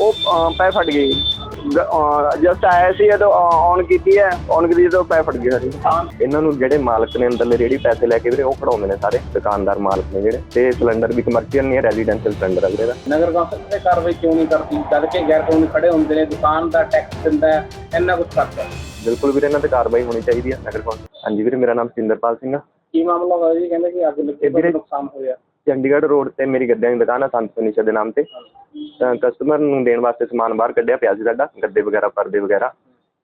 ਉਹ ਅਹ, ਪੈ ਫਟ ਗਈ। ਜਸਟ ਆਇਆ ਸੀ ਜਦੋਂ ਔਨ ਕੀਤੀ ਹੈ ਔਨ ਕੀਤੀ ਜਦੋਂ ਪੈ ਫਟ ਗਈ ਸਾਡੀ ਇਹਨਾਂ ਨੂੰ ਜਿਹੜੇ ਮਾਲਕ ਨੇ ਅੰਦਰਲੇ ਰੇੜੀ ਪੈਸੇ ਲੈ ਕੇ ਵੀਰੇ ਉਹ ਖੜਾਉਂਦੇ ਨੇ ਸਾਰੇ ਦੁਕਾਨਦਾਰ ਮਾਲਕ ਨੇ ਜਿਹੜੇ। ਤੇ ਸਿਲੰਡਰ ਵੀ ਕਮਰਸ਼ੀਅਲ ਨਹੀਂ ਹੈ ਰੈਜ਼ੀਡੈਂਸ਼ੀਅਲ ਸਿਲੰਡਰ ਹੈ ਵੀਰੇ ਦਾ। ਨਗਰ ਕੌਂਸਲ ਤੇ ਕਾਰਵਾਈ ਕਿਉਂ ਨਹੀਂ ਕਰਦੀ? ਜਦ ਕਿ ਗੈਰ ਕਾਨੂੰਨੀ ਖੜੇ ਹੁੰਦੇ ਨੇ ਦੁਕਾਨ ਦਾ ਟੈਕਸ ਦਿੰਦਾ ਹੈ ਇੰਨਾ ਕੁਝ ਕਰਦਾ ਹੈ। ਬਿਲਕੁਲ ਵੀਰੇ ਇਹਨਾਂ ਤੇ ਕਾਰਵਾਈ ਹੋਣੀ ਚਾਹੀਦੀ ਹੈ ਨਗਰ ਕੌਂਸਲ। ਹਾਂਜੀ ਵੀਰੇ ਮੇਰਾ ਨਾਮ ਸਿੰਦਰਪਾਲ ਸਿੰਘ ਆ। ਕੀ ਮਾਮਲਾ ਹੋਇਆ ਜੀ? ਕਹਿੰਦੇ ਕਿ ਅੱਗ ਲੱਗੀ ਇਹ ਵੀਰੇ- ਨੁਕਸਾਨ ਹੋਇਆ। ਚੰਡੀਗੜ੍ਹ ਰੋਡ ਤੇ ਮੇਰੀ ਗੱਦਿਆਂ ਦੀ ਦੁਕਾਨ ਆ ਸੰਤ ਫਰਨੀਚਰ ਦੇ ਨਾਮ ਤੇ। ਤਾਂ ਕਸਟਮਰ ਨੂੰ ਦੇਣ ਵਾਸਤੇ ਸਮਾਨ ਬਾਹਰ ਕੱਢਿਆ ਪਿਆ ਸੀ ਸਾਡਾ ਗੱਦੇ ਵਗੈਰਾ ਪਰਦੇ ਵਗੈਰਾ।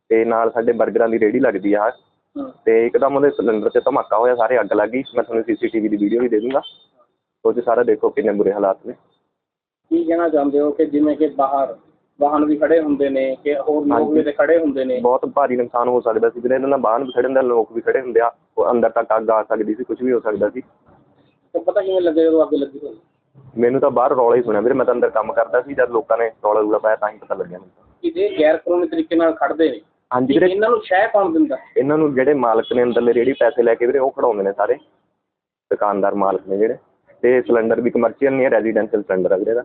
ਤੇ ਨਾਲ ਸਾਡੇ 버ਗਰਾਂ ਦੀ ਰੇਹੜੀ ਲੱਗਦੀ ਆ। ਹਮ। ਤੇ ਇੱਕਦਮ ਉਹਦੇ ਸਿਲੰਡਰ 'ਚ ਧਮਾਕਾ ਹੋਇਆ ਸਾਰੇ ਅੱਗ ਲੱਗ ਗਈ। ਮੈਂ ਤੁਹਾਨੂੰ ਸੀਸੀਟੀਵੀ ਦੀ ਵੀਡੀਓ ਵੀ ਦੇ ਦੂੰਗਾ। ਉਹ 'ਚ ਸਾਰਾ ਦੇਖੋ ਕਿੰਨੇ ਬੁਰੇ ਹਾਲਾਤ ਨੇ। ਕੀ ਕਹਿਣਾ ਚਾਹੁੰਦੇ ਹੋ ਕਿ ਜਿਵੇਂ ਕਿ ਬਾਹਰ ਵਾਹਨ ਵੀ ਖੜੇ ਹੁੰਦੇ ਨੇ ਕਿ ਹੋਰ ਲੋਕ। ਵੀ ਤੇ ਖੜੇ ਹੁੰਦੇ ਨੇ? ਬਹੁਤ ਭਾਰੀ ਨੁਕਸਾਨ ਹੋ ਸਕਦਾ ਸੀ। ਇਹਨਾਂ ਨਾਲ ਬਾਹਰ ਵੀ ਖੜੇ ਹੁੰਦੇ ਲੋਕ ਵੀ ਖੜੇ ਹੁੰਦੇ ਆ। ਉਹ ਅੰਦਰ ਤੱਕ ਅੱਗ ਆ ਸਕਦੀ ਸੀ ਕੁਝ ਵੀ ਹੋ ਸਕਦਾ ਸੀ। ਪਤਾ ਕਿਵੇਂ ਲੱਗੇ ਜਦੋਂ ਅੱਗ ਲੱਗੀ ਹੋਈ? ਮੈਨੂੰ ਤਾਂ ਬਾਹਰ ਰੌਲਾ ਹੀ ਸੁਣਿਆ ਵੀਰੇ ਮੈਂ ਤਾਂ ਅੰਦਰ ਕੰਮ ਕਰਦਾ ਸੀ ਜਦ ਲੋਕਾਂ ਨੇ ਰੌਲਾ ਰੂਲਾ ਪਾਇਆ ਤਾਂ ਹੀ ਪਤਾ ਲੱਗਿਆ ਮੈਨੂੰ ਕਿ ਜੇ ਗੈਰ ਕਾਨੂੰਨੀ ਤਰੀਕੇ ਨਾਲ ਖੜਦੇ ਨੇ ਹਾਂਜੀ ਵੀਰੇ। ਇਹਨਾਂ ਨੂੰ ਸ਼ਹਿ ਕੌਣ ਦਿੰਦਾ? ਇਹਨਾਂ ਨੂੰ ਜਿਹੜੇ ਮਾਲਕ ਨੇ ਅੰਦਰਲੇ ਰੇੜੀ ਪੈਸੇ ਲੈ ਕੇ ਵੀਰੇ ਉਹ ਖੜਾਉਂਦੇ ਨੇ ਸਾਰੇ। ਦੁਕਾਨਦਾਰ ਮਾਲਕ ਨੇ ਜਿਹੜੇ। ਤੇ ਸਿਲੰਡਰ ਵੀ ਕਮਰਸ਼ੀਅਲ ਨਹੀਂ ਹੈ ਰੈਜ਼ੀਡੈਂਸ਼ੀਅਲ ਸਿਲੰਡਰ ਹੈ ਵੀਰੇ ਦਾ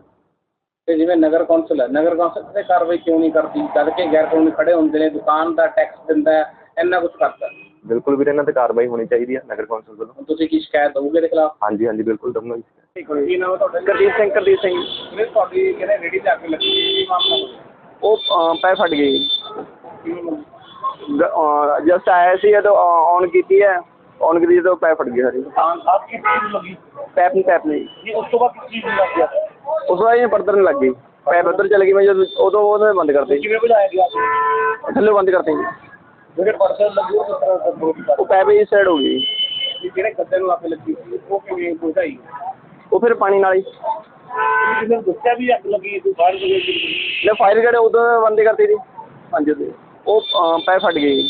ਤੇ ਜਿਵੇਂ ਨਗਰ ਕੌਂਸਲ ਹੈ ਨਗਰ ਕੌਂਸਲ ਤੇ ਕਾਰਵਾਈ ਕਿਉਂ ਨਹੀਂ ਕਰਦੀ? ਜਦ ਕਿ ਗੈਰ ਕਾਨੂੰਨੀ ਖੜੇ ਹੁੰਦੇ ਨੇ ਦੁਕਾਨ ਦਾ ਟੈਕਸ ਦਿੰਦਾ ਹੈ ਇੰਨਾ ਕੁਝ ਕਰਦਾ। ਹੈ। ਬਿਲਕੁਲ ਵੀਰੇ ਇਹਨਾਂ ਤੇ ਕਾਰਵਾਈ ਹੋਣੀ ਚਾਹੀਦੀ ਹੈ ਨਗਰ ਕੌਂਸਲ ਵੱਲੋਂ ਹੁਣ ਤੁਸੀਂ ਕੀ ਸ਼ਿਕਾਇਤ ਦਓਗੇ ਦੇ ਖਿਲਾਫ? ਹਾਂਜੀ ਹਾਂਜੀ ਬਿਲਕੁਲ ਦਊਂਗਾ ਜੀ ਕੀ ਨਾਮ ਹੈ ਤੁਹਾਡਾ? ਕਰਦੀਪ ਸਿੰਘ ਕਰਦੀਪ ਸਿੰਘ। ਵੀਰੇ ਤੁਹਾਡੀ ਕਿਹਨੇ ਰੇੜੀ ਤੇ ਅੱਗ ਲੱਗੀ? ਕੀ ਮਾਮਲਾ ਹੋਇਆ? ਉਹ ਅਹ, ਪੈ ਫਟ ਗਈ ਕਿਵੇਂ ਮਤਲਬ? ਜਸਟ ਆਇਆ ਸੀ ਜਦੋਂ ਔਨ ਕੀਤੀ ਹੈ। ਔਨ ਕੀਤੀ ਜਦੋਂ ਪੈ ਫਟ ਗਈ ਸਾਡੀ ਦੁਕਾਨ ਸਾਹਿਬ ਕਿਸ ਚੀਜ਼ ਨੂੰ ਲੱਗੀ? ਪੈਪ ਨਹੀਂ ਪੈਪ ਨਹੀਂ ਜੀ ਉਸ ਤੋਂ ਬਾਅਦ ਕਿਸ ਚੀਜ਼ ਨੂੰ ਲੱਗ ਗਿਆ ਉਸ ਵਾਰ ਇਹ ਪਰਦਰ ਨੂੰ ਲੱਗ ਗਈ। ਪੈਪ ਉੱਧਰ ਚਲ ਗਈ ਮੈਂ ਜਦੋਂ ਉਦੋਂ ਉਹਨੇ ਬੰਦ ਕਰਤੇ। ਕਿਵੇਂ ਬੁਝਾਇਆ ਗਿਆ? ਥੱਲੇ ਬੰਦ ਕਰਤੇ। ਜਿਹੜੇ ਪਰਸਨ ਲੱਗੀ ਉਹ ਤਰ੍ਹਾਂ ਦਾ ਬੋਲ ਉਹ ਪੈਪ ਇਸ ਸਾਈਡ ਹੋ ਗਈ। ਜਿਹੜੇ ਗੱਦੇ ਨੂੰ ਅੱਗ ਲੱਗੀ ਸੀ ਉਹ ਕਿਵੇਂ ਬੁਝਾਈ ਉਹ ਫਿਰ ਪਾਣੀ ਨਾਲ ਹੀ। ਕਿਸੇ ਨੇ ਦੱਸਿਆ ਵੀ ਅੱਗ ਲੱਗੀ ਤੂੰ ਬਾਹਰ ਗਏ ਨੇ ਫਾਇਰ ਗੜੇ ਉਦੋਂ ਬੰਦੇ ਕਰਤੀ ਸੀ। ਹਾਂਜੀ ਉਹ ਪੈ ਫਟ ਗਈ।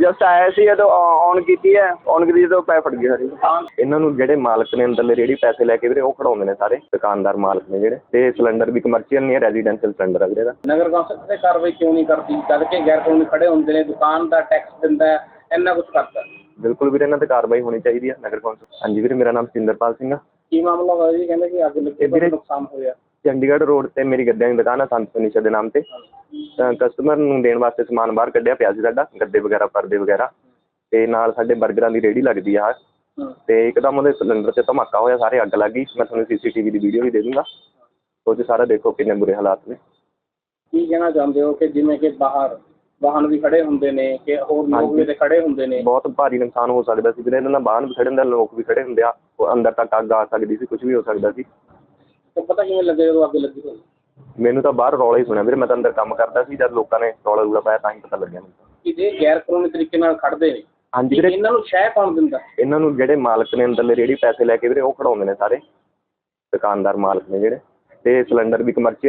ਜਸਟ ਆਇਆ ਸੀ ਜਦੋਂ ਔਨ ਕੀਤੀ ਹੈ ਔਨ ਕੀਤੀ ਜਦੋਂ ਪੈ ਫਟ ਗਈ ਸਾਰੀ। ਦੁਕਾਨ ਇਹਨਾਂ ਨੂੰ ਜਿਹੜੇ ਮਾਲਕ ਨੇ ਅੰਦਰਲੇ ਰੇੜੀ ਪੈਸੇ ਲੈ ਕੇ ਵੀਰੇ ਉਹ ਖੜਾਉਂਦੇ ਨੇ ਸਾਰੇ ਦੁਕਾਨਦਾਰ ਮਾਲਕ ਨੇ ਜਿਹੜੇ। ਤੇ ਸਿਲੰਡਰ ਵੀ ਕਮਰਸ਼ੀਅਲ ਨਹੀਂ ਹੈ ਰੈਜ਼ੀਡੈਂਸ਼ੀਅਲ ਸਿਲੰਡਰ ਹੈ ਵੀਰੇ ਦਾ। ਨਗਰ ਕੌਂਸਲ ਤੇ ਕਾਰਵਾਈ ਕਿਉਂ ਨਹੀਂ ਕਰਦੀ? ਜਦ ਕਿ ਗੈਰ ਕਾਨੂੰਨੀ ਖੜੇ ਹੁੰਦੇ ਨੇ ਦੁਕਾਨ ਦਾ ਟੈਕਸ ਦਿੰਦਾ ਹੈ ਇੰਨਾ ਕੁਝ ਕਰਦਾ। ਬਿਲਕੁਲ ਵੀਰੇ ਇਹਨਾਂ ਤੇ ਕਾਰਵਾਈ ਹੋਣੀ ਚਾਹੀਦੀ ਹੈ ਨਗਰ ਕੌਂਸਲ। ਹਾਂਜੀ ਵੀਰੇ ਮੇਰਾ ਨਾਮ ਸਿੰਦਰਪਾਲ ਸਿੰਘ ਆ। ਕੀ ਮਾਮਲਾ ਹੋਇਆ ਜੀ? ਕਹਿੰਦੇ ਕਿ ਅੱਗ ਲੱਗੀ ਵੀਰੇ- ਬਹੁਤ ਨੁਕਸਾਨ ਹੋਇਆ। ਚੰਡੀਗੜ੍ਹ ਰੋਡ ਤੇ ਮੇਰੀ ਗੱਦਿਆਂ ਦੀ ਦੁਕਾਨ ਆ ਸੰਤ ਫਰਨੀਚਰ ਦੇ ਨਾਮ ਤੇ। ਤਾਂ ਕਸਟਮਰ ਨੂੰ ਦੇਣ ਵਾਸਤੇ ਸਮਾਨ ਬਾਹਰ ਕੱਢਿਆ ਪਿਆ ਸੀ ਸਾਡਾ ਗੱਦੇ ਵਗੈਰਾ ਪਰਦੇ ਵਗੈਰਾ। ਤੇ ਨਾਲ ਸਾਡੇ 버ਗਰਾਂ ਦੀ ਰੇਹੜੀ ਲੱਗਦੀ ਆ। ਤੇ ਇੱਕਦਮ ਉਹਦੇ ਸਿਲੰਡਰ 'ਚ ਧਮਾਕਾ ਹੋਇਆ ਸਾਰੇ ਅੱਗ ਲੱਗ ਗਈ। ਮੈਂ ਤੁਹਾਨੂੰ ਸੀਸੀਟੀਵੀ ਦੀ ਵੀਡੀਓ ਵੀ ਦੇ ਦੂੰਗਾ। ਉਹ 'ਚ ਸਾਰਾ ਦੇਖੋ ਕਿੰਨੇ ਬੁਰੇ ਹਾਲਾਤ ਨੇ। ਕੀ ਕਹਿਣਾ ਚਾਹੁੰਦੇ ਹੋ ਕਿ ਜਿਵੇਂ ਕਿ ਬਾਹਰ ਵਾਹਨ ਵੀ ਖੜੇ ਹੁੰਦੇ ਨੇ ਕਿ ਹੋਰ ਲੋਕ। ਵੀ ਤੇ ਖੜੇ ਹੁੰਦੇ ਨੇ? ਬਹੁਤ ਭਾਰੀ ਨੁਕਸਾਨ ਹੋ ਸਕਦਾ ਸੀ। ਵੀਰੇ ਇਹਨਾਂ ਨਾਲ ਬਾਹਰ ਵੀ ਖੜੇ ਹੁੰਦੇ ਆ, ਲੋਕ ਵੀ ਖੜੇ ਹੁੰਦੇ ਆ। ਉਹ ਅੰਦਰ ਤੱਕ ਅੱਗ ਆ ਸਕਦੀ ਸੀ ਕੁਝ ਵੀ ਹੋ ਸਕਦਾ ਸੀ। ਤੇ ਪਤਾ ਕਿਵੇਂ ਲੱਗੇ ਜਦੋਂ ਅੱਗ ਲੱਗੀ ਹੋਈ? ਮੈਨੂੰ ਤਾਂ ਬਾਹਰ ਰੌਲਾ ਹੀ ਸੁਣਿਆ ਵੀਰੇ ਮੈਂ ਤਾਂ ਅੰਦਰ ਕੰਮ ਕਰਦਾ ਸੀ ਜਦ ਲੋਕਾਂ ਨੇ ਰੌਲਾ ਰੂਲਾ ਪਾਇਆ ਤਾਂ ਹੀ ਪਤਾ ਲੱਗਿਆ ਮੈਨੂੰ ਕਿ ਜੇ ਗੈਰ ਕਾਨੂੰਨੀ ਤਰੀਕੇ ਨਾਲ ਖੜਦੇ ਨੇ। ਹਾਂਜੀ ਵੀਰੇ। ਇਹਨਾਂ ਨੂੰ ਸ਼ਹਿ ਕੌਣ ਦਿੰਦਾ? ਇਹਨਾਂ ਨੂੰ ਜਿਹੜੇ ਮਾਲਕ ਨੇ ਅੰਦਰਲੇ ਰੇੜੀ ਪੈਸੇ ਲੈ ਕੇ ਵੀਰੇ ਉਹ ਖੜਾਉਂਦੇ ਨੇ ਸਾਰੇ। ਦੁਕਾਨਦਾਰ ਮਾਲਕ ਨੇ ਜਿਹੜੇ। ਤੇ ਸਿਲੰਡਰ ਵੀ ਕਮਰਸ਼ੀਅਲ